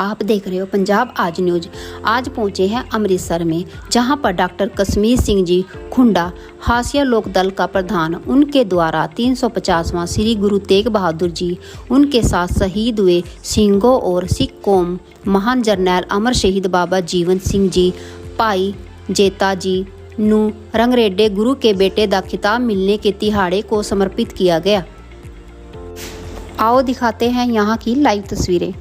आप देख रहे हो पंजाब आज न्यूज आज पहुंचे हैं अमृतसर में जहां पर डॉक्टर कश्मीर सिंह जी खुंडा हासिया लोक दल का प्रधान उनके द्वारा 350वां श्री गुरु तेग बहादुर जी उनके साथ शहीद हुए सिंहों और सिख कौम महान जरनैल अमर शहीद बाबा जीवन सिंह जी भाई जेता जी ਨੂੰ रंगरेडे गुरु के बेटे ਦਾ खिताब मिलने के तिहाड़े को समर्पित किया गया आओ दिखाते हैं यहाँ की लाइव तस्वीरें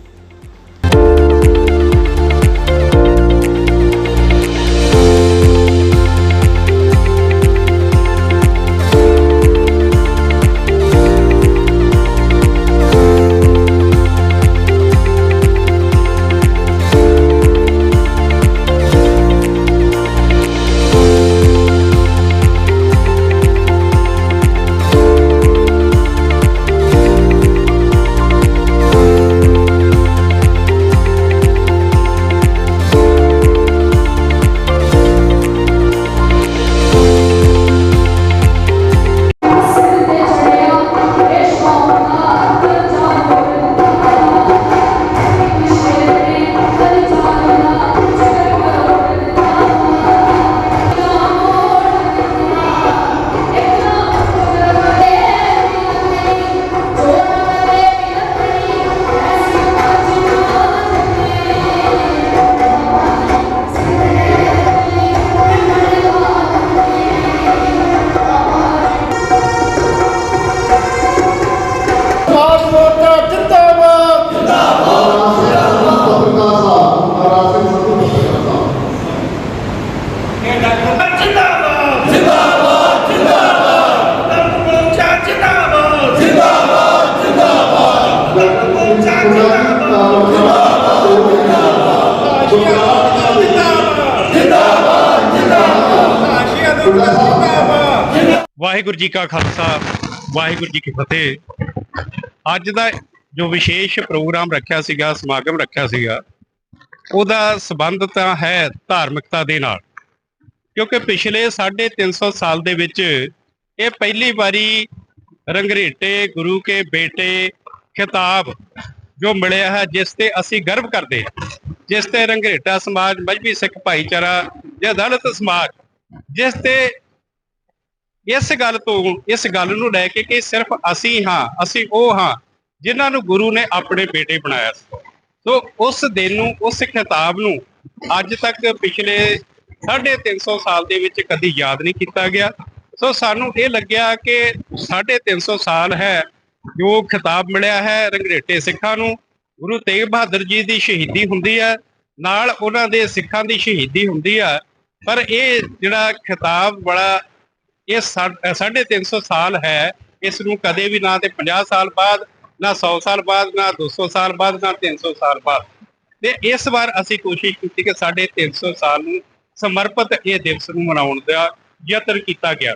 ਵਾਹਿਗੁਰੂ ਜੀ ਕਾ ਖਾਲਸਾ, ਵਾਹਿਗੁਰੂ ਜੀ ਕੀ ਫਤਿਹ। ਅੱਜ ਦਾ ਜੋ ਵਿਸ਼ੇਸ਼ ਪ੍ਰੋਗਰਾਮ ਰੱਖਿਆ ਸੀਗਾ, ਸਮਾਗਮ ਰੱਖਿਆ ਸੀਗਾ, ਉਹਦਾ ਸਬੰਧ ਤਾਂ ਹੈ ਧਾਰਮਿਕਤਾ ਦੇ ਨਾਲ। ਕਿਉਂਕਿ ਪਿਛਲੇ 350 ਸਾਲ ਦੇ ਵਿੱਚ ਇਹ ਪਹਿਲੀ ਵਾਰੀ ਰੰਗਰੇਟੇ, ਗੁਰੂ ਕੇ ਬੇਟੇ, ਖਿਤਾਬ ਜੋ ਮਿਲਿਆ ਹੈ, ਜਿਸ ਤੇ ਅਸੀਂ ਗਰਵ ਕਰਦੇ ਹਾਂ। ਜਿਸ ਤੇ ਰੰਗਰੇਟਾ ਸਮਾਜ, ਮਜਬੀ ਸਿੱਖ ਭਾਈਚਾਰਾ ਜਾਂ ਦਲਿਤ ਸਮਾਜ, ਜਿਸ ਤੇ ਇਸ ਗੱਲ ਤੋਂ, ਇਸ ਗੱਲ ਨੂੰ ਲੈ ਕੇ ਕਿ ਸਿਰਫ ਅਸੀਂ ਹਾਂ, ਅਸੀਂ ਉਹ ਹਾਂ, ਜਿਨ੍ਹਾਂ ਨੂੰ ਗੁਰੂ ਨੇ ਆਪਣੇ ਬੇਟੇ ਬਣਾਇਆ ਸੀ। ਸੋ ਉਸ ਦਿਨ ਨੂੰ, ਉਸ ਖਿਤਾਬ ਨੂੰ ਅੱਜ ਤੱਕ ਪਿਛਲੇ 350 ਸਾਲ ਦੇ ਵਿੱਚ ਕਦੀ ਯਾਦ ਨਹੀਂ ਕੀਤਾ ਗਿਆ। ਸੋ ਸਾਨੂੰ ਇਹ ਲੱਗਿਆ ਕਿ 350 ਸਾਲ ਹੈ, ਜੋ ਖਿਤਾਬ ਮਿਲਿਆ ਹੈ ਰੰਗਰੇਟੇ ਸਿੱਖਾਂ ਨੂੰ। ਗੁਰੂ ਤੇਗ ਬਹਾਦਰ ਜੀ ਦੀ ਸ਼ਹੀਦੀ ਹੁੰਦੀ ਹੈ, ਨਾਲ ਉਹਨਾਂ ਦੇ ਸਿੱਖਾਂ ਦੀ ਸ਼ਹੀਦੀ ਹੁੰਦੀ ਆ। ਪਰ ਇਹ ਜਿਹੜਾ ਖਿਤਾਬ ਬੜਾ ਇਹ ਸਾ- ਸਾਢੇ 350 ਸਾਲ ਹੈ। ਇਸ ਨੂੰ ਕਦੇ ਵੀ ਨਾ ਤੇ 50 ਸਾਲ ਬਾਅਦ, ਨਾ 100 ਸਾਲ ਬਾਅਦ, ਨਾ 200 ਸਾਲ ਬਾਅਦ, ਨਾ 300 ਸਾਲ ਬਾਅਦ। ਤੇ ਇਸ ਵਾਰ ਅਸੀਂ ਕੋਸ਼ਿਸ਼ ਕੀਤੀ ਕਿ ਸਾਡੇ 300 ਸਾਲ ਨੂੰ ਸਮਰਪਿਤ ਇਹ ਦਿਵਸ ਨੂੰ ਮਨਾਉਣ ਦਾ ਯਤਨ ਕੀਤਾ ਗਿਆ।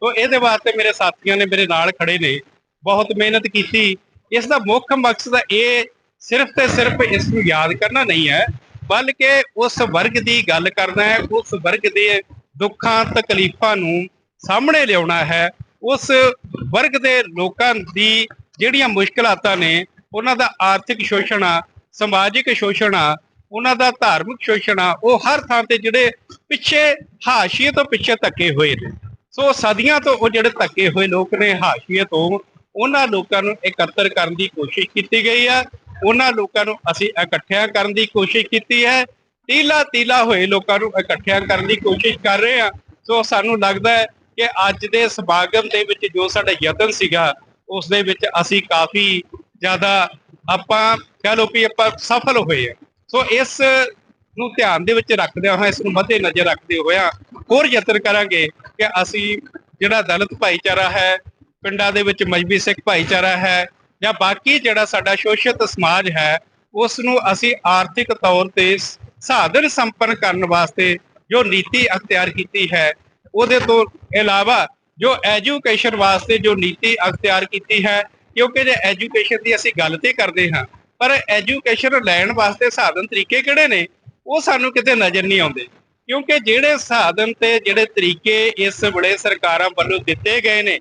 ਤੋਂ ਇਹਦੇ ਵਾਸਤੇ ਮੇਰੇ ਸਾਥੀਆਂ ਨੇ ਮੇਰੇ ਨਾਲ ਖੜੇ ਨੇ। ਬਹੁਤ ਮਿਹਨਤ ਕੀਤੀ। ਇਸ ਦਾ ਮੁੱਖ ਮਕਸਦ ਇਹ ਸਿਰਫ ਤੇ ਸਿਰਫ ਇਸ ਨੂੰ ਯਾਦ ਕਰਨਾ ਨਹੀਂ ਹੈ, ਬਲਕਿ ਉਸ ਵਰਗ ਦੀ ਗੱਲ ਕਰਨਾ ਹੈ, ਉਸ ਵਰਗ ਦੇ ਦੁੱਖਾਂ, ਤਕਲੀਫਾਂ ਨੂੰ ਸਾਹਮਣੇ ਲਿਆਉਣਾ ਹੈ, ਉਸ ਵਰਗ ਦੇ ਲੋਕਾਂ ਦੀ ਜਿਹੜੀਆਂ ਮੁਸ਼ਕਲਾਤਾਂ ਨੇ, ਉਹਨਾਂ ਦਾ ਆਰਥਿਕ ਸ਼ੋਸ਼ਣ ਆ, ਸਮਾਜਿਕ ਸ਼ੋਸ਼ਣ ਆ, ਉਹਨਾਂ ਦਾ ਧਾਰਮਿਕ ਸ਼ੋਸ਼ਣ ਆ, ਉਹ ਹਰ ਥਾਂ ਤੇ ਜਿਹੜੇ ਪਿੱਛੇ ਹਾਸ਼ੀਏ ਤੋਂ ਪਿੱਛੇ ਧੱਕੇ ਹੋਏ ਨੇ। ਸੋ ਸਦੀਆਂ ਤੋਂ ਉਹ ਜਿਹੜੇ ਧੱਕੇ ਹੋਏ ਲੋਕ ਨੇ, ਹਾਸ਼ੀਏ ਤੋਂ, ਉਹਨਾਂ ਲੋਕਾਂ ਨੂੰ ਇਕੱਤਰ ਕਰਨ ਦੀ ਕੋਸ਼ਿਸ਼ ਕੀਤੀ ਗਈ ਆ। ਉਹਨਾਂ ਲੋਕਾਂ ਨੂੰ ਅਸੀਂ ਇਕੱਠਿਆਂ ਕਰਨ ਦੀ ਕੋਸ਼ਿਸ਼ ਕੀਤੀ ਹੈ। ਤੀਲਾ ਤੀਲਾ ਹੋਏ ਲੋਕਾਂ ਨੂੰ ਇਕੱਠਿਆਂ ਕਰਨ ਦੀ ਕੋਸ਼ਿਸ਼ ਕਰ ਰਹੇ ਆ। ਸੋ ਸਾਨੂੰ ਲੱਗਦਾ ਹੈ ਕਿ ਅੱਜ ਦੇ ਸਮਾਗਮ ਦੇ ਵਿੱਚ ਜੋ ਸਾਡਾ ਯਤਨ ਸੀਗਾ, ਉਸ ਦੇ ਵਿੱਚ ਅਸੀਂ ਕਾਫੀ ਜ਼ਿਆਦਾ ਆਪਾਂ ਕਹਿ ਲਓ ਵੀ ਆਪਾਂ ਸਫਲ ਹੋਏ ਆ ਸੋ ਇਸ ਨੂੰ ਧਿਆਨ ਦੇ ਵਿੱਚ ਰੱਖਦਿਆਂ ਹੋਇਆ, ਇਸ ਨੂੰ ਮੱਦੇ ਨਜ਼ਰ ਰੱਖਦੇ ਹੋਇਆ ਹੋਰ ਯਤਨ ਕਰਾਂਗੇ ਕਿ ਅਸੀਂ ਜਿਹੜਾ ਦਲਿਤ ਭਾਈਚਾਰਾ ਹੈ, ਪਿੰਡਾਂ ਦੇ ਵਿੱਚ ਮਜਬੀ ਸਿੱਖ ਭਾਈਚਾਰਾ ਹੈ ਜਾਂ ਬਾਕੀ ਜਿਹੜਾ ਸਾਡਾ ਸ਼ੋਸ਼ਿਤ ਸਮਾਜ ਹੈ, ਉਸ ਨੂੰ ਅਸੀਂ ਆਰਥਿਕ ਤੌਰ ਤੇ ਸਾਧਨ ਸੰਪੰਨ ਕਰਨ ਵਾਸਤੇ ਜੋ ਨੀਤੀ ਅਖਤਿਆਰ ਕੀਤੀ ਹੈ ਉਹਦੇ ਤੋਂ ਇਲਾਵਾ ਜੋ ਐਜੂਕੇਸ਼ਨ ਵਾਸਤੇ ਜੋ ਨੀਤੀ ਅਖਤਿਆਰ ਕੀਤੀ ਹੈ, ਕਿਉਂਕਿ ਜੇ ਐਜੂਕੇਸ਼ਨ ਦੀ ਅਸੀਂ ਗੱਲ ਤੇ ਕਰਦੇ ਹਾਂ, ਪਰ ਐਜੂਕੇਸ਼ਨ ਲੈਣ ਵਾਸਤੇ ਸਾਧਨ ਤਰੀਕੇ ਕਿਹੜੇ ਨੇ? ਉਹ ਸਾਨੂੰ ਕਿਤੇ ਨਜ਼ਰ ਨਹੀਂ ਆਉਂਦੇ। ਕਿਉਂਕਿ ਜਿਹੜੇ ਸਾਧਨ ਤੇ ਜਿਹੜੇ ਤਰੀਕੇ ਇਸ ਵੇਲੇ ਸਰਕਾਰਾਂ ਵੱਲੋਂ ਦਿੱਤੇ ਗਏ ਨੇ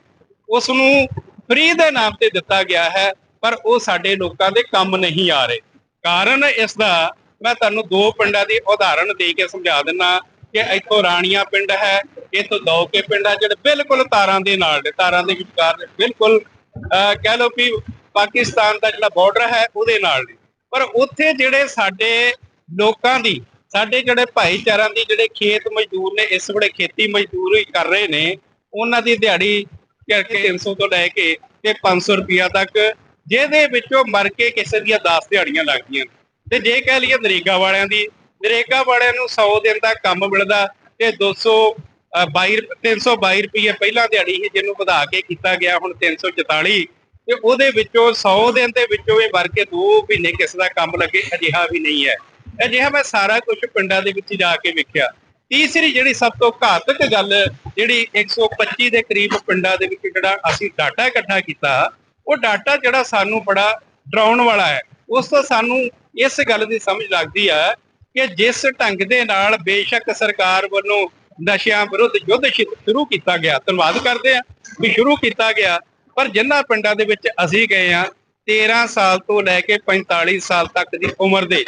ਉਸ ਨੂੰ ਫ੍ਰੀ ਦੇ ਨਾਮ ਤੇ ਦਿੱਤਾ ਗਿਆ ਹੈ, ਪਰ ਉਹ ਸਾਡੇ ਲੋਕਾਂ ਦੇ ਕੰਮ ਨਹੀਂ ਆ ਰਹੇ। ਕਾਰਨ ਇਸ ਦਾ ਮੈਂ ਤੁਹਾਨੂੰ ਦੋ ਪਿੰਡਾਂ ਦੀ ਉਦਾਹਰਣ ਦੇ ਕੇ ਸਮਝਾ ਦਿੰਨਾ। ਕਿ ਇੱਥੋਂ ਰਾਣੀਆਂ ਪਿੰਡ ਹੈ ਇੱਥੋਂ ਦੌਕੇ ਪਿੰਡ ਹੈ ਜਿਹੜੇ ਬਿਲਕੁਲ ਤਾਰਾਂ ਦੇ ਨਾਲ ਨੇ ਤਾਰਾਂ ਦੇ ਵਿਚਕਾਰ ਨੇ, ਬਿਲਕੁਲ ਅਹ ਕਹਿ ਲਓ ਵੀ ਪਾਕਿਸਤਾਨ ਦਾ ਜਿਹੜਾ ਬਾਰਡਰ ਹੈ ਉਹਦੇ ਨਾਲ ਨੇ। ਪਰ ਉੱਥੇ ਜਿਹੜੇ ਸਾਡੇ ਲੋਕਾਂ ਦੀ ਸਾਡੇ ਜਿਹੜੇ ਭਾਈਚਾਰਿਆਂ ਦੀ ਜਿਹੜੇ ਖੇਤ ਮਜ਼ਦੂਰ ਨੇ ਇਸ ਵੇਲੇ ਖੇਤੀ ਮਜ਼ਦੂਰੀ ਕਰ ਰਹੇ ਨੇ ਉਹਨਾਂ ਦੀ ਦਿਹਾੜੀ ਕਰਕੇ 300 ਤੋਂ ਲੈ ਕੇ ਤੇ 500 ਰੁਪਿਆ ਤੱਕ ਜਿਹਦੇ ਵਿੱਚੋਂ ਮਰ ਕੇ ਕਿਸੇ ਦੀਆਂ 10 ਦਿਹਾੜੀਆਂ ਲੱਗਦੀਆਂ ਤੇ ਜੇ ਕਹਿ ਲਈਏ ਨਰੇਗਾ ਵਾਲਿਆਂ ਦੀ ਨਰੇਗਾ ਵਾਲਿਆਂ ਨੂੰ 100 ਦਿਨ ਦਾ ਕੰਮ ਮਿਲਦਾ ਤੇ 200 ਅ, 22 ਰੁਪ- 322 ਰੁਪਏ ਪਹਿਲਾਂ ਦਿਹਾੜੀ ਸੀ ਜਿਹਨੂੰ ਵਧਾ ਕੇ ਕੀਤਾ ਗਿਆ ਹੁਣ 344 ਤੇ ਉਹਦੇ ਵਿੱਚੋਂ 100 ਦਿਨ ਦੇ ਵਿੱਚੋਂ ਇਹ ਵਰ ਕੇ 2 ਮਹੀਨੇ ਕਿਸੇ ਦਾ ਕੰਮ ਲੱਗੇ ਅਜਿਹਾ ਵੀ ਨਹੀਂ ਹੈ। ਅਜਿਹਾ ਮੈਂ ਸਾਰਾ ਕੁਝ ਪਿੰਡਾਂ ਦੇ ਵਿੱਚ ਜਾ ਕੇ ਵੇਖਿਆ। ਤੀਸਰੀ ਜਿਹੜੀ ਸਭ ਤੋਂ ਘਾਤਕ ਗੱਲ ਜਿਹੜੀ 125 ਦੇ ਕਰੀਬ ਪਿੰਡਾਂ ਦੇ ਵਿੱਚ ਜਿਹੜਾ ਅਸੀਂ ਡਾਟਾ ਇਕੱਠਾ ਕੀਤਾ ਉਹ ਡਾਟਾ ਜਿਹੜਾ ਸਾਨੂੰ ਬੜਾ ਡਰਾਉਣ ਵਾਲਾ ਹੈ। ਉਸ ਤੋਂ ਸਾਨੂੰ ਇਸ ਗੱਲ ਦੀ ਸਮਝ ਲੱਗਦੀ ਆ ਕਿ ਜਿਸ ਢੰਗ ਦੇ ਨਾਲ ਬੇਸ਼ੱਕ ਸਰਕਾਰ ਵੱਲੋਂ ਨਸ਼ਿਆਂ ਵਿਰੁੱਧ ਯੁੱਧ ਸ਼ੁਰੂ ਕੀਤਾ ਗਿਆ, ਧੰਨਵਾਦ ਕਰਦੇ ਆ ਵੀ ਸ਼ੁਰੂ ਕੀਤਾ ਗਿਆ, ਪਰ ਜਿਨ੍ਹਾਂ ਪਿੰਡਾਂ ਦੇ ਵਿੱਚ ਅਸੀਂ ਗਏ ਆ 13 ਸਾਲ ਤੋਂ ਲੈ ਕੇ 45 ਸਾਲ ਤੱਕ ਦੀ ਉਮਰ ਦੇ,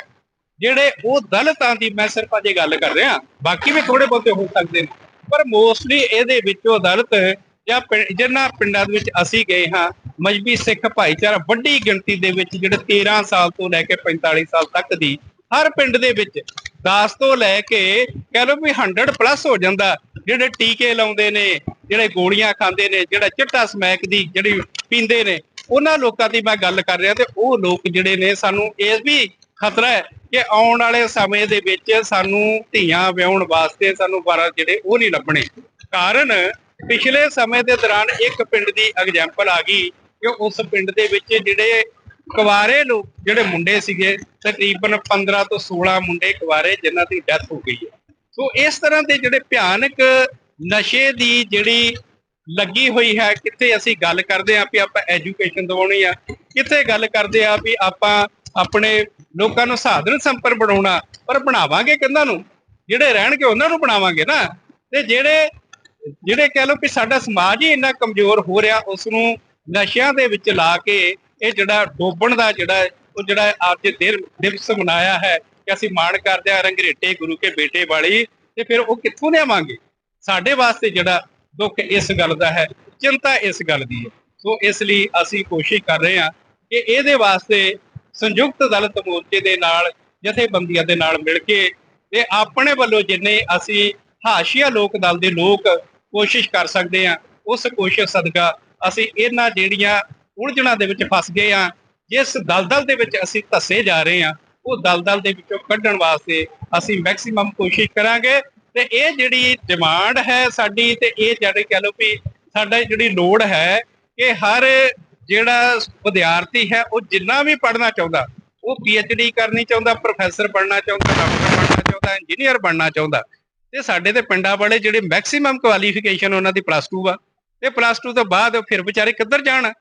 ਜਿਹੜੇ ਉਹ ਦਲਤਾਂ ਦੀ, ਮੈਂ ਸਿਰਫ ਅਜੇ ਗੱਲ ਕਰ ਰਿਹਾ, ਬਾਕੀ ਵੀ ਥੋੜੇ ਬਹੁਤੇ ਹੋ ਸਕਦੇ ਨੇ, ਪਰ ਮੋਸਟਲੀ ਇਹਦੇ ਵਿੱਚੋਂ ਦਲਤ ਜਾਂ ਪਿੰ- ਜਿਨ੍ਹਾਂ ਪਿੰਡਾਂ ਦੇ ਵਿੱਚ ਅਸੀਂ ਗਏ ਹਾਂ, ਮਜਬੀ ਸਿੱਖ ਭਾਈਚਾਰਾ ਵੱਡੀ ਗਿਣਤੀ ਦੇ ਵਿੱਚ ਜਿਹੜੇ 13 ਸਾਲ ਤੋਂ ਲੈ ਕੇ 45 ਸਾਲ ਤੱਕ ਦੀ ਹਰ ਪਿੰਡ ਦੇ ਵਿੱਚ 10 ਤੋਂ ਲੈ ਕੇ ਕਹਿ ਲਓ ਵੀ 100 ਪਲੱਸ ਹੋ ਜਾਂਦਾ। ਜਿਹੜੇ ਟੀਕੇ ਲਾਉਂਦੇ ਨੇ, ਜਿਹੜੇ ਗੋਲੀਆਂ ਖਾਂਦੇ ਨੇ, ਜਿਹੜਾ ਚਿੱਟਾ ਸਮੈਕ ਦੀ ਜਿਹੜੀ ਪੀਂਦੇ ਨੇ, ਉਹਨਾਂ ਲੋਕਾਂ ਦੀ ਮੈਂ ਗੱਲ ਕਰ ਰਿਹਾ ਤੇ ਉਹ ਲੋਕ ਜਿਹੜੇ ਨੇ ਸਾਨੂੰ ਇਹ ਵੀ ਖਤਰਾ ਹੈ ਕਿ ਆਉਣ ਵਾਲੇ ਸਮੇਂ ਦੇ ਵਿੱਚ ਸਾਨੂੰ ਧੀਆਂ ਵਿਆਹਣ ਵਾਸਤੇ ਸਾਨੂੰ ਬਾਰਾ ਜਿਹੜੇ ਉਹ ਨਹੀਂ ਲੱਭਣੇ। ਕਾਰਨ ਪਿਛਲੇ ਸਮੇਂ ਦੇ ਦੌਰਾਨ ਇੱਕ ਪਿੰਡ ਦੀ ਐਗਜ਼ਾਮਪਲ ਆ ਗਈ ਕਿ ਉਸ ਪਿੰਡ ਦੇ ਵਿੱਚ ਜਿਹੜੇ ਕੁਵਾਰੇ ਲੋਕ ਜਿਹੜੇ ਮੁੰਡੇ ਸੀਗੇ, ਤਕਰੀਬਨ 15 ਤੋਂ 16 ਮੁੰਡੇ ਕੁਵਾਰੇ ਜਿਨ੍ਹਾਂ ਦੀ ਡੈਥ ਹੋ ਗਈ ਹੈ। ਸੋ ਇਸ ਤਰ੍ਹਾਂ ਦੇ ਜਿਹੜੇ ਭਿਆਨਕ ਨਸ਼ੇ ਦੀ ਜਿਹੜੀ ਲੱਗੀ ਹੋਈ ਹੈ, ਕਿੱਥੇ ਅਸੀਂ ਗੱਲ ਕਰਦੇ ਆਂ ਵੀ ਆਪਾਂ ਐਜੂਕੇਸ਼ਨ ਦਿਵਾਉਣੀ ਆ, ਕਿੱਥੇ ਗੱਲ ਕਰਦੇ ਆ ਵੀ ਆਪਾਂ ਆਪਣੇ ਲੋਕਾਂ ਨੂੰ ਸਾਧਨ ਸੰਪਰ ਬਣਾਉਣਾ, ਪਰ ਬਣਾਵਾਂਗੇ ਕਿੰਨਾਂ ਨੂੰ? ਜਿਹੜੇ ਰਹਿਣਗੇ ਉਹਨਾਂ ਨੂੰ ਬਣਾਵਾਂਗੇ ਨਾ। ਤੇ ਜਿਹੜੇ ਜਿਹੜੇ ਕਹਿ ਲਓ ਵੀ ਸਾਡਾ ਸਮਾਜ ਹੀ ਇੰਨਾ ਕਮਜ਼ੋਰ ਹੋ ਰਿਹਾ ਉਸ ਨੂੰ ਨਸ਼ਿਆਂ ਦੇ ਵਿੱਚ ਲਾ ਕੇ ਇਹ ਜਿਹੜਾ ਡੋਬਣ ਦਾ ਜਿਹੜਾ ਉਹ ਜਿਹੜਾ ਅੱਜ ਦਿਨ, ਦਿਵਸ ਮਨਾਇਆ ਹੈ ਕਿ ਅਸੀਂ ਮਾਣ ਕਰਦੇ ਆ ਰੰਗਰੇਟੇ ਗੁਰੂ ਕੇ ਬੇਟੇ ਵਾਲੀ ਤੇ ਫਿਰ ਉਹ ਕਿੱਥੋਂ ਲਿਆਵਾਂਗੇ? ਸਾਡੇ ਵਾਸਤੇ ਜਿਹੜਾ ਦੁੱਖ ਇਸ ਗੱਲ ਦਾ ਹੈ, ਚਿੰਤਾ ਇਸ ਗੱਲ ਦੀ ਹੈ। ਸੋ ਇਸ ਲਈ ਅਸੀਂ ਕੋਸ਼ਿਸ਼ ਕਰ ਰਹੇ ਹਾਂ ਕਿ ਇਹਦੇ ਵਾਸਤੇ ਸੰਯੁਕਤ ਦਲਿਤ ਮੋਰਚੇ ਦੇ ਨਾਲ, ਜਥੇਬੰਦੀਆਂ ਦੇ ਨਾਲ ਮਿਲ ਕੇ ਤੇ ਆਪਣੇ ਵੱਲੋਂ ਜਿੰਨੇ ਅਸੀਂ ਹਾਸ਼ੀਆ ਲੋਕ ਦਲ ਦੇ ਲੋਕ ਕੋਸ਼ਿਸ਼ ਕਰ ਸਕਦੇ ਹਾਂ, ਉਸ ਕੋਸ਼ਿਸ਼ ਸਦਕਾ ਅਸੀਂ ਇਹਨਾਂ ਜਿਹੜੀਆਂ ਉਲਝਣਾਂ ਦੇ ਵਿੱਚ ਫਸ ਗਏ ਆ ਜਿਸ ਦਲਦਲ ਦੇ ਵਿੱਚ ਅਸੀਂ ਧੱਸੇ ਜਾ ਰਹੇ ਆ ਉਹ ਦਲਦਲ ਦੇ ਵਿੱਚੋਂ ਕੱਢਣ ਵਾਸਤੇ ਅਸੀਂ ਮੈਕਸਿਮਮ ਕੋਸ਼ਿਸ਼ ਕਰਾਂਗੇ। ਤੇ ਇਹ ਜਿਹੜੀ ਡਿਮਾਂਡ ਹੈ ਸਾਡੀ, ਤੇ ਇਹ ਜਿਹੜੇ ਕਹ ਲਓ ਵੀ ਸਾਡਾ ਜਿਹੜੀ ਲੋੜ ਹੈ ਕਿ ਹਰ ਜਿਹੜਾ ਵਿਦਿਆਰਥੀ ਹੈ, ਉਹ ਜਿੰਨਾ ਵੀ ਪੜ੍ਹਨਾ ਚਾਹੁੰਦਾ, ਉਹ ਡੀ ਕਰਨੀ ਚਾਹੁੰਦਾ ਪ੍ਰੋਫੈਸਰ ਬਣਨਾ ਚਾਹੁੰਦਾ ਡਾਕਟਰ ਬਣਨਾ ਚਾਹੁੰਦਾ ਇੰਜੀਨੀਅਰ ਬਣਨਾ ਚਾਹੁੰਦਾ, ਤੇ ਸਾਡੇ ਤੇ ਪਿੰਡਾਂ ਵਾਲੇ ਜਿਹੜੇ ਮੈਕਸਿਮਮ ਕੁਆਲੀਫਿਕੇਸ਼ਨ ਉਹਨਾਂ ਦੀ ਪਲੱਸ 2 ਆ। ਤੇ ਪਲੱਸ 2 ਤੋਂ ਬਾਅਦ ਫਿਰ ਵਿਚਾਰੇ ਕਿੱਧਰ ਜਾਣ?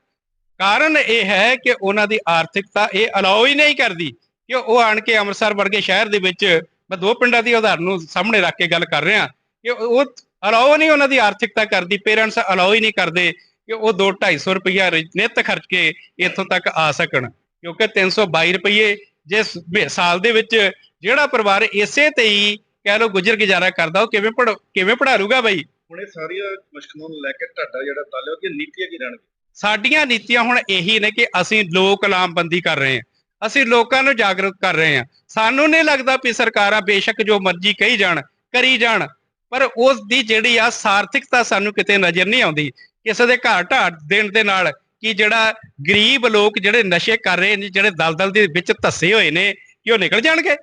ਕਾਰਨ ਇਹ ਹੈ ਕਿ ਉਹਨਾਂ ਦੀ ਆਰਥਿਕਤਾ ਇਹ ਅਲਾਉ ਹੀ ਨਹੀਂ ਕਰਦੀ ਕਿ ਉਹ ਆਣ ਕੇ ਅੰਮ੍ਰਿਤਸਰ ਵਰਗੇ ਸ਼ਹਿਰ ਦੇ ਵਿੱਚ ਮੈਂ ਦੋ ਪਿੰਡਾਂ ਦੀ ਉਦਾਹਰਨ ਨੂੰ ਸਾਹਮਣੇ ਰੱਖ ਕੇ ਗੱਲ ਕਰ ਰਿਹਾ ਕਿ ਉਹ ਅਲਾਉ ਨਹੀਂ ਉਹਨਾਂ ਦੀ ਆਰਥਿਕਤਾ ਕਰਦੀ ਪੇਰੈਂਟਸ ਅਲਾਉ ਹੀ ਨਹੀਂ ਕਰਦੇ ਕਿ ਉਹ 2 250 ਰੁਪਇਆ ਨਿੱਤ ਖਰਚ ਕੇ ਇੱਥੋਂ ਤੱਕ ਆ ਸਕਣ। ਕਿਉਂਕਿ 322 ਰੁਪਏ ਜਿਸ ਸਾਲ ਦੇ ਵਿੱਚ ਜਿਹੜਾ ਪਰਿਵਾਰ ਇਸੇ ਤੇ ਹੀ ਕਹਿ ਲਓ ਗੁਜ਼ਰ ਗੁਜ਼ਾਰਾ ਕਰਦਾ, ਉਹ ਕਿਵੇਂ ਪੜ, ਕਿਵੇਂ ਪੜਾਰੂਗਾ ਬਈ? ਹੁਣ ਇਹ ਸਾਰੀਆਂ ਮੁਸ਼ਕਲਾਂ ਨੂੰ ਲੈ ਕੇ ਤੁਹਾਡਾ ਜਿਹੜਾ ਤਾਲਿਓ ਕਿ ਨੀਤੀਆਂ ਕੀ ਰਹਿਣਗੀਆਂ? ਸਾਡੀਆਂ ਨੀਤੀਆਂ ਹੁਣ ਇਹੀ ਨੇ ਕਿ ਅਸੀਂ ਲੋਕ ਲਾਮਬੰਦੀ ਕਰ ਰਹੇ ਹਾਂ। ਅਸੀਂ ਲੋਕਾਂ ਨੂੰ ਜਾਗਰੂਕ ਕਰ ਰਹੇ ਹਾਂ। ਸਾਨੂੰ ਨਹੀਂ ਲੱਗਦਾ ਵੀ ਸਰਕਾਰਾਂ ਬੇਸ਼ੱਕ ਜੋ ਮਰਜ਼ੀ ਕਹੀ ਜਾਣ, ਕਰੀ ਜਾਣ, ਪਰ ਉਸ ਦੀ ਜਿਹੜੀ ਆ ਸਾਰਥਿਕਤਾ ਸਾਨੂੰ ਕਿਤੇ ਨਜ਼ਰ ਨਹੀਂ ਆਉਂਦੀ। ਕਿਸੇ ਦੇ ਘਰ ਢਾਟ ਦੇਣ ਦੇ ਨਾਲ ਕਿ ਜਿਹੜਾ ਗਰੀਬ ਲੋਕ ਜਿਹੜੇ ਨਸ਼ੇ ਕਰ ਰਹੇ ਨੇ, ਜਿਹੜੇ ਦਲਦਲ ਦੇ ਵਿੱਚ ਧੱਸੇ ਹੋਏ ਨੇ, ਕਿ ਉਹ ਨਿਕਲ ਜਾਣਗੇ?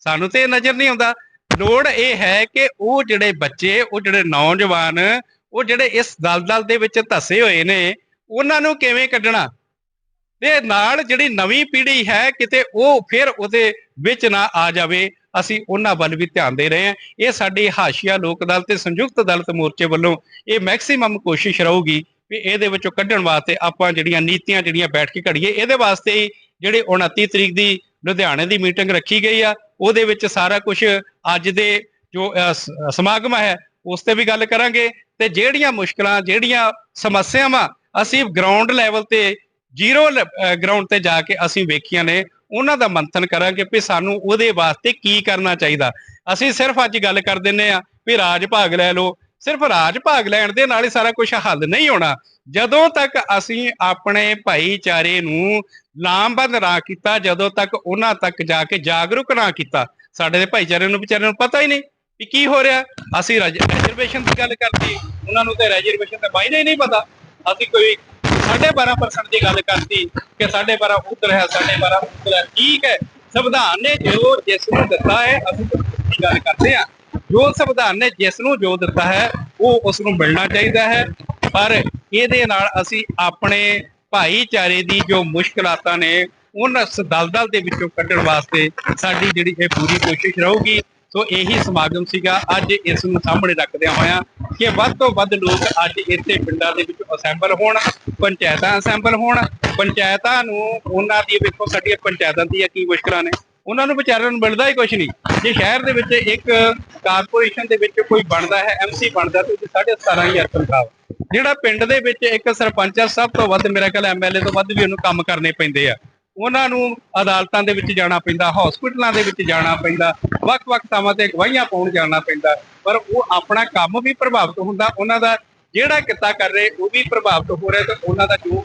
ਸਾਨੂੰ ਤੇ ਇਹ ਨਜ਼ਰ ਨਹੀਂ ਆਉਂਦਾ। ਲੋੜ ਇਹ ਹੈ ਕਿ ਉਹ ਜਿਹੜੇ ਬੱਚੇ, ਉਹ ਜਿਹੜੇ ਨੌਜਵਾਨ, ਉਹ ਜਿਹੜੇ ਇਸ ਦਲਦਲ ਦੇ ਵਿੱਚ ਧੱਸੇ ਹੋਏ ਨੇ ਉਹਨਾਂ ਨੂੰ ਕਿਵੇਂ ਕੱਢਣਾ? ਤੇ ਨਾਲ ਜਿਹੜੀ ਨਵੀਂ ਪੀੜ੍ਹੀ ਹੈ ਕਿਤੇ ਉਹ ਫਿਰ ਉਹਦੇ ਵਿੱਚ ਨਾ ਆ ਜਾਵੇ, ਅਸੀਂ ਉਹਨਾਂ ਵੱਲ ਵੀ ਧਿਆਨ ਦੇ ਰਹੇ ਹਾਂ। ਇਹ ਸਾਡੀ ਹਾਸ਼ੀਆ ਲੋਕ ਦਲ ਤੇ ਸੰਯੁਕਤ ਦਲਿਤ ਮੋਰਚੇ ਵੱਲੋਂ ਇਹ ਮੈਕਸਿਮਮ ਕੋਸ਼ਿਸ਼ ਰਹੂਗੀ ਵੀ ਇਹਦੇ ਵਿੱਚੋਂ ਕੱਢਣ ਵਾਸਤੇ ਆਪਾਂ ਜਿਹੜੀਆਂ ਨੀਤੀਆਂ ਜਿਹੜੀਆਂ ਬੈਠ ਕੇ ਘੜੀਏ, ਇਹਦੇ ਵਾਸਤੇ ਹੀ ਜਿਹੜੀ 29 ਤਰੀਕ ਦੀ ਲੁਧਿਆਣੇ ਦੀ ਮੀਟਿੰਗ ਰੱਖੀ ਗਈ ਆ, ਉਹਦੇ ਵਿੱਚ ਸਾਰਾ ਕੁਝ ਅੱਜ ਦੇ ਜੋ ਸਮਾਗਮ ਹੈ, ਉਸ ਤੇ ਵੀ ਗੱਲ ਕਰਾਂਗੇ। ਤੇ ਜਿਹੜੀਆਂ ਮੁਸ਼ਕਲਾਂ, ਜਿਹੜੀਆਂ ਸਮੱਸਿਆਵਾਂ ਅਸੀਂ ਗਰਾਊਂਡ ਲੈਵਲ ਤੇ ਜ਼ੀਰੋ ਗਰਾਊਂਡ ਤੇ ਜਾ ਕੇ ਅਸੀਂ ਵੇਖੀਆਂ ਨੇ, ਉਹਨਾਂ ਦਾ ਮੰਥਨ ਕਰਾਂਗੇ ਵੀ ਸਾਨੂੰ ਉਹਦੇ ਵਾਸਤੇ ਕੀ ਕਰਨਾ ਚਾਹੀਦਾ। ਅਸੀਂ ਸਿਰਫ ਅੱਜ ਗੱਲ ਕਰ ਦਿੰਨੇ ਆ ਵੀ ਰਾਜ ਭਾਗ ਲੈ ਲਓ। ਸਿਰਫ ਰਾਜ ਭਾਗ ਲੈਣ ਦੇ ਨਾਲ ਹੀ ਸਾਰਾ ਕੁਝ ਹੱਲ ਨਹੀਂ ਹੋਣਾ। ਜਦੋਂ ਤੱਕ ਅਸੀਂ ਆਪਣੇ ਭਾਈਚਾਰੇ ਨੂੰ ਲਾਮਬੰਦ ਨਾ ਕੀਤਾ, ਜਦੋਂ ਤੱਕ ਉਹਨਾਂ ਤੱਕ ਜਾ ਕੇ ਜਾਗਰੂਕ ਨਾ ਕੀਤਾ, ਸਾਡੇ ਦੇ ਭਾਈਚਾਰੇ ਨੂੰ, ਵਿਚਾਰਿਆਂ ਨੂੰ ਪਤਾ ਹੀ ਨਹੀਂ ਵੀ ਕੀ ਹੋ ਰਿਹਾ। ਅਸੀਂ ਰਿਜ਼ਰਵੇਸ਼ਨ ਦੀ ਗੱਲ ਕਰਤੀ, ਉਹਨਾਂ ਨੂੰ ਤੇ ਰਿਜ਼ਰਵੇਸ਼ਨ ਦਾ ਮਾਇਨੇ ਹੀ ਨਹੀਂ ਪਤਾ। ਅਸੀਂ ਕੋਈ 12.5% ਦੀ ਗੱਲ ਕਰਤੀ ਕਿ 12.5 ਉੱਤਰ ਹੈ 12.5 ਉੱਤਰ ਹੈ। ਠੀਕ ਹੈ, ਸੰਵਿਧਾਨ ਨੇ ਜੋ ਜਿਸ ਨੂੰ ਦਿੱਤਾ ਹੈ, ਅਸੀਂ ਦੀ ਗੱਲ ਕਰਦੇ ਹਾਂ। ਜੋ ਸੰਵਿਧਾਨ ਨੇ ਜਿਸ ਨੂੰ ਜੋ ਦਿੱਤਾ ਹੈ, ਉਹ ਉਸ ਨੂੰ ਮਿਲਣਾ ਚਾਹੀਦਾ ਹੈ। ਪਰ ਇਹਦੇ ਨਾਲ ਅਸੀਂ ਆਪਣੇ ਭਾਈਚਾਰੇ ਦੀ ਜੋ ਮੁਸ਼ਕਲਾਤਾਂ ਨੇ, ਉਹਨਾਂ ਸ ਦਲਦਲ ਦੇ ਵਿੱਚੋਂ ਕੱਢਣ ਵਾਸਤੇ ਸਾਡੀ ਜਿਹੜੀ ਇਹ ਪੂਰੀ ਕੋਸ਼ਿਸ਼ ਰਹੂਗੀ। ਸੋ ਇਹੀ ਸਮਾਗਮ ਸੀਗਾ। ਅੱਜ ਇਸ ਨੂੰ ਸਾਹਮਣੇ ਰੱਖਦਿਆਂ ਹੋਇਆਂ ਕਿ ਵੱਧ ਤੋਂ ਵੱਧ ਲੋਕ ਅੱਜ ਇੱਥੇ ਪਿੰਡਾਂ ਦੇ ਵਿੱਚ ਅਸੈਂਬਲ ਹੋਣ, ਪੰਚਾਇਤਾਂ ਅਸੈਂਬਲ ਹੋਣ। ਪੰਚਾਇਤਾਂ ਨੂੰ ਉਹਨਾਂ ਦੀ ਵੇਖੋ ਸਾਡੀਆਂ ਪੰਚਾਇਤਾਂ ਦੀਆਂ ਕੀ ਮੁਸ਼ਕਲਾਂ ਨੇ। ਉਹਨਾਂ ਨੂੰ ਵਿਚਾਰਿਆਂ ਨੂੰ ਮਿਲਦਾ ਹੀ ਕੁਝ ਨਹੀਂ। ਜੇ ਸ਼ਹਿਰ ਦੇ ਵਿੱਚ ਇੱਕ ਕਾਰਪੋਰੇਸ਼ਨ ਦੇ ਵਿੱਚ ਕੋਈ ਬਣਦਾ ਹੈ ਐਮਸੀ ਬਣਦਾ ਤੇ ਉਹਦੀ 17500 ਤਨਖਾਹ। ਵਾ। ਜਿਹੜਾ ਪਿੰਡ ਦੇ ਵਿੱਚ ਇੱਕ ਸਰਪੰਚ ਆ, ਸਭ ਤੋਂ ਵੱਧ ਮੇਰਾ ਖਿਆਲ ਐਮਐਲਏ ਤੋਂ ਵੱਧ ਵੀ ਉਹਨੂੰ ਕੰਮ ਕਰਨੇ ਪੈਂਦੇ ਆ। ਉਹਨਾਂ ਨੂੰ ਅਦਾਲਤਾਂ ਦੇ ਵਿੱਚ ਜਾਣਾ ਪੈਂਦਾ ਹਸਪੀਟਲਾਂ ਦੇ ਵਿੱਚ ਜਾਣਾ ਪੈਂਦਾ, ਵੱਖ-ਵੱਖ ਥਾਵਾਂ ਤੇ ਗਵਾਹੀਆਂ ਪਾਉਣ ਜਾਣਾ ਪੈਂਦਾ। ਪਰ ਉਹ ਆਪਣਾ ਕੰਮ ਵੀ ਪ੍ਰਭਾਵਿਤ ਹੁੰਦਾ, ਉਹਨਾਂ ਦਾ ਜਿਹੜਾ ਕਿੱਤਾ ਕਰ ਰਹੇ, ਉਹ ਵੀ ਪ੍ਰਭਾਵਿਤ ਹੋ ਰਿਹਾ ਤੇ ਉਹਨਾਂ ਦਾ ਜੋ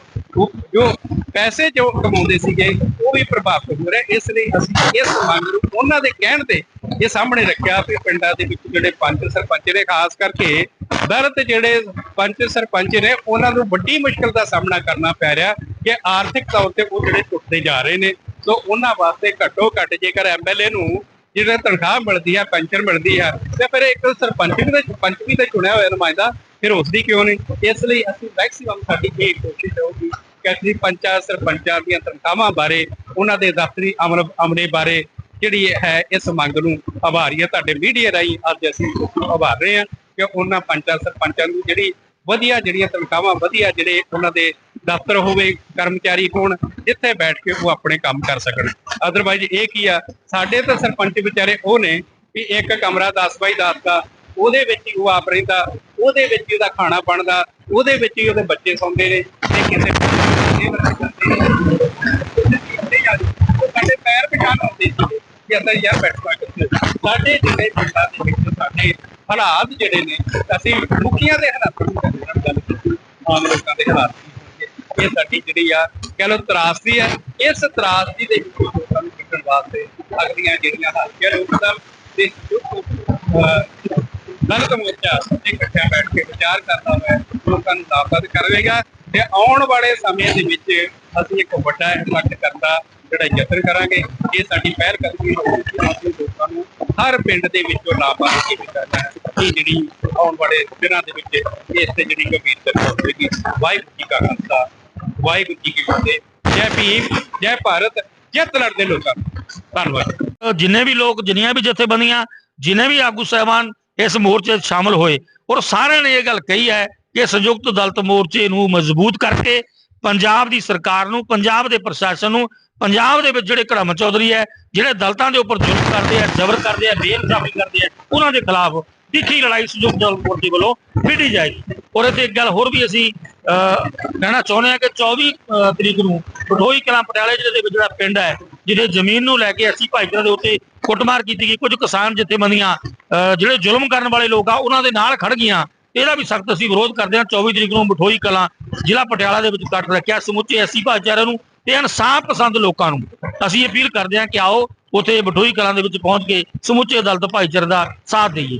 ਜੋ- ਪੈਸੇ ਜੋ ਕਮਾਉਂਦੇ ਸੀਗੇ, ਉਹ ਵੀ ਪ੍ਰਭਾਵਿਤ ਹੋ ਰਿਹਾ। ਇਸ ਲਈ ਅਸੀਂ ਇਸ ਮੰਗ ਨੂੰ ਉਹਨਾਂ ਦੇ ਕਹਿਣ ਤੇ ਇਹ ਸਾਹਮਣੇ ਰੱਖਿਆ ਵੀ ਪਿੰਡਾਂ ਦੇ ਵਿੱਚ ਜਿਹੜੇ ਪੰਚ ਸਰਪੰਚ ਨੇ, ਖਾਸ ਕਰਕੇ ਦਰਦ ਜਿਹੜੇ ਪੰਚ ਸਰਪੰਚ ਨੇ, ਉਹਨਾਂ ਨੂੰ ਵੱਡੀ ਮੁਸ਼ਕਲ ਦਾ ਸਾਹਮਣਾ ਕਰਨਾ ਪੈ ਰਿਹਾ। ਕਿ ਆਰਥਿਕ ਤੌਰ ਤੇ ਉਹ ਜਿਹੜੇ ਟੁੱਟਦੇ ਜਾ ਰਹੇ ਨੇ, ਸੋ ਉਹਨਾਂ ਵਾਸਤੇ ਘੱਟੋ ਘੱਟ ਜੇਕਰ ਐਮਐਲਏ ਨੂੰ ਜਿਹੜਾ ਤਨਖਾਹ ਮਿਲਦੀ ਹੈ ਪੈਨਸ਼ਨ ਮਿਲਦੀ ਹੈ ਤੇ ਫਿਰ ਇੱਕ ਸਰਪੰਚ ਵੀ ਤੇ ਪੰਚ ਵੀ ਤੇ ਚੁਣਿਆ ਹੋਇਆ ਨੁਮਾਇੰਦਾ, ਫਿਰ ਉਸ ਦੀ ਕਿਉਂ ਨਹੀਂ? ਇਸ ਲਈ ਅਸੀਂ ਮੈਕਸਿਮਮ ਸਾਡੀ ਇਹ ਕੋਸ਼ਿਸ਼ ਹੋਊਗੀ ਕਿ ਅਸੀਂ ਪੰਚਾਂ, ਸਰਪੰਚਾਂ ਦੀਆਂ ਤਨਖਾਹਾਂ ਬਾਰੇ, ਉਹਨਾਂ ਦੇ ਦਫ਼ਤਰੀ ਅਮਲ, ਅਮਲੇ ਬਾਰੇ ਜਿਹੜੀ ਹੈ, ਇਸ ਮੰਗ ਨੂੰ ਆਭਾਰੀ ਹੈ ਤੁਹਾਡੇ ਮੀਡੀਆ ਰਾਹੀਂ ਅੱਜ ਅਸੀਂ ਉਸ ਆਭਾਰ ਰਹੇ ਹਾਂ ਕਿ ਉਹਨਾਂ ਪੰਚਾਂ, ਸਰਪੰਚਾਂ ਨੂੰ ਜਿਹੜੀ ਵਧੀਆ ਜਿਹੜੀਆਂ ਤਨਖਾਹਾਂ ਵਧੀਆ ਜਿਹੜੇ ਉਹਨਾਂ ਦੇ ਦਫ਼ਤਰ ਹੋਵੇ, ਕਰਮਚਾਰੀ ਹੋਣ, ਜਿੱਥੇ ਬੈਠ ਕੇ ਉਹ ਆਪਣੇ ਕੰਮ ਕਰ ਸਕਣ। ਅਦਰਵਾਈਜ਼ ਇਹ ਕੀ ਆ, ਸਾਡੇ ਤਾਂ ਸਰਪੰਚ ਵਿਚਾਰੇ ਉਹ ਨੇ ਵੀ ਇੱਕ ਕਮਰਾ 10 ਬਾਈ 10 ਦਾ, ਉਹਦੇ ਵਿੱਚ ਹੀ ਉਹ ਆਪ ਰਹਿੰਦਾ, ਉਹਦੇ ਵਿੱਚ ਹੀ ਉਹਦਾ ਖਾਣਾ ਬਣਦਾ, ਉਹਦੇ ਵਿੱਚ ਹੀ ਉਹਦੇ ਬੱਚੇ ਸੌਂਦੇ ਨੇ, ਤੇ ਕਿਸੇ ਸਾਡੇ ਪੈਰ ਪਛਾਣ ਆਉਂਦੇ ਸੀ ਕਿ ਅੰਦਰ ਯਾਰ ਬੈਠਣਾ ਕਿੱਥੇ? ਸਾਡੇ ਜਿਹੜੇ ਪਿੰਡਾਂ ਦੇ ਵਿੱਚ ਸਾਡੇ ਹਾਲਾਤ ਜਿਹੜੇ ਨੇ ਅਸੀਂ ਮੁਖੀਆਂ ਦੇ ਹਾਲਾਤਾਂ ਦੀ ਗੱਲ ਕੀਤੀ ਆਮ ਲੋਕਾਂ ਦੇ ਹਾਲਾਤ ਇਹ ਸਾਡੀ ਜਿਹੜੀ ਆ ਕਹਿ ਲਓ ਤਰਾਸਦੀ ਹੈ ਇਸ ਤਰਾਸਦੀ ਦੇ ਵਿੱਚੋਂ ਲੋਕਾਂ ਨੂੰ ਕੱਢਣ ਵਾਸਤੇ ਅਗਲੀਆਂ ਜਿਹੜੀਆਂ ਹਾਲਤੀਆਂ ਨੇ ਉਹਨਾਂ ਦੇ ਅਹ, ਦਲਿਤ ਮੋਰਚਾ ਇਕੱਠਿਆਂ ਬੈਠ ਕੇ ਵਿਚਾਰ ਕਰਦਾ ਹੋਇਆ ਲੋਕਾਂ ਨੂੰ ਲਾਭਪਾਤ ਕਰਵੇਗਾ ਤੇ ਆਉਣ ਵਾਲੇ ਸਮੇਂ ਦੇ ਵਿੱਚ ਅਸੀਂ ਇੱਕ ਵੱਡਾ ਇਕੱਠ ਕਰਦਾ ਜਿਹੜਾ ਯਤਨ ਕਰਾਂਗੇ। ਇਹ ਸਾਡੀ ਪਹਿਲ ਕਦਮੀ ਹੋਊਗੀ ਲੋਕਾਂ ਨੂੰ ਹਰ ਪਿੰਡ ਦੇ ਵਿੱਚੋਂ ਲਾਭਪਾਤ ਕੀਤਾ ਕਰਨਾ ਇਹ ਜਿਹੜੀ ਆਉਣ ਵਾਲੇ ਦਿਨਾਂ ਦੇ ਵਿੱਚ ਇਸ ਤੇ ਜਿਹੜੀ ਗੰਭੀਰ ਚਰਚਾ ਹੋਵੇਗੀ। ਵਾਹਿਗੁਰੂ ਜੀ ਕਾ ਖਾਲਸਾ, ਵਾਹਿਗੁਰੂ ਜੀ ਕੀ ਫਤਿਹ। ਜੈ ਭੀਮ, ਜੈ ਭਾਰਤ ਜਿੱਤ ਲੜਦੇ ਲੋਕਾਂ ਧੰਨਵਾਦ। ਜਿੰਨੇ ਵੀ ਲੋਕ, ਜਿੰਨੀਆਂ ਵੀ ਜਥੇਬੰਦੀਆਂ, ਜਿੰਨੇ ਵੀ ਆਗੂ ਸਹਿਬਾਨ ਇਸ ਮੋਰਚੇ 'ਚ ਸ਼ਾਮਲ ਹੋਏ, ਔਰ ਸਾਰਿਆਂ ਨੇ ਇਹ ਗੱਲ ਕਹੀ ਹੈ ਕਿ ਸੰਯੁਕਤ ਦਲਤ ਮੋਰਚੇ ਨੂੰ ਮਜ਼ਬੂਤ ਕਰਕੇ ਪੰਜਾਬ ਦੀ ਸਰਕਾਰ ਨੂੰ, ਪੰਜਾਬ ਦੇ ਪ੍ਰਸ਼ਾਸਨ ਨੂੰ, ਪੰਜਾਬ ਦੇ ਵਿੱਚ ਜਿਹੜੇ ਘੜਮ ਚੌਧਰੀ ਹੈ, ਜਿਹੜੇ ਦਲਤਾਂ ਦੇ ਉੱਪਰ ਜ਼ੁਲਮ ਕਰਦੇ ਆ, ਜ਼ਬਰ ਕਰਦੇ ਆ, ਬੇਇਨਸਾਫੀ ਕਰਦੇ ਆ, ਉਹਨਾਂ ਦੇ ਖਿਲਾਫ ਤਿੱਖੀ ਲੜਾਈ ਸੰਯੁਕਤ ਦਲਿਤ ਮੋਰਚੇ ਵੱਲੋਂ ਵਿੱਢੀ ਜਾਏਗੀ ਔਰ ਇੱਥੇ ਇੱਕ ਗੱਲ ਹੋਰ ਵੀ ਅਸੀਂ ਅਹ, ਕਹਿਣਾ ਚਾਹੁੰਦੇ ਹਾਂ ਕਿ 24 ਤਰੀਕ ਨੂੰ ਬਠੋਈ ਕਲਾਂ ਪਟਿਆਲੇ ਜ਼ਿਲ੍ਹੇ ਦੇ ਵਿੱਚ ਜਿਹੜਾ ਪਿੰਡ ਹੈ ਜਿਹਦੇ ਜ਼ਮੀਨ ਨੂੰ ਲੈ ਕੇ ਅਸੀਂ ਭਾਈਚਾਰੇ ਦੇ ਉੱਤੇ ਕੁੱਟਮਾਰ ਕੀਤੀ ਗਈ। ਕੁਝ ਕਿਸਾਨ ਜਥੇਬੰਦੀਆਂ ਅਹ, ਜਿਹੜੇ ਜ਼ੁਲਮ ਕਰਨ ਵਾਲੇ ਲੋਕ ਆ ਉਹਨਾਂ ਦੇ ਨਾਲ ਖੜ ਗਈਆਂ। ਇਹਦਾ ਵੀ ਸਖਤ ਅਸੀਂ ਵਿਰੋਧ ਕਰਦੇ ਹਾਂ। 24 ਤਰੀਕ ਨੂੰ ਬਠੋਈ ਕਲਾਂ ਜ਼ਿਲ੍ਹਾ ਪਟਿਆਲਾ ਦੇ ਵਿੱਚ ਕੱਟ ਰੱਖਿਆ। ਸਮੁੱਚੇ ਐਸੀ ਭਾਈਚਾਰੇ ਨੂੰ ਤੇ ਇਨਸਾਫ ਪਸੰਦ ਲੋਕਾਂ ਨੂੰ ਅਸੀਂ ਅਪੀਲ ਕਰਦੇ ਹਾਂ ਕਿ ਆਓ ਉੱਥੇ ਬਠੋਈ ਕਲਾਂ ਦੇ ਵਿੱਚ ਪਹੁੰਚ ਕੇ ਸਮੁੱਚੇ ਦਲਤ ਭਾਈਚਾਰੇ ਦਾ ਸਾਥ ਦੇਈਏ।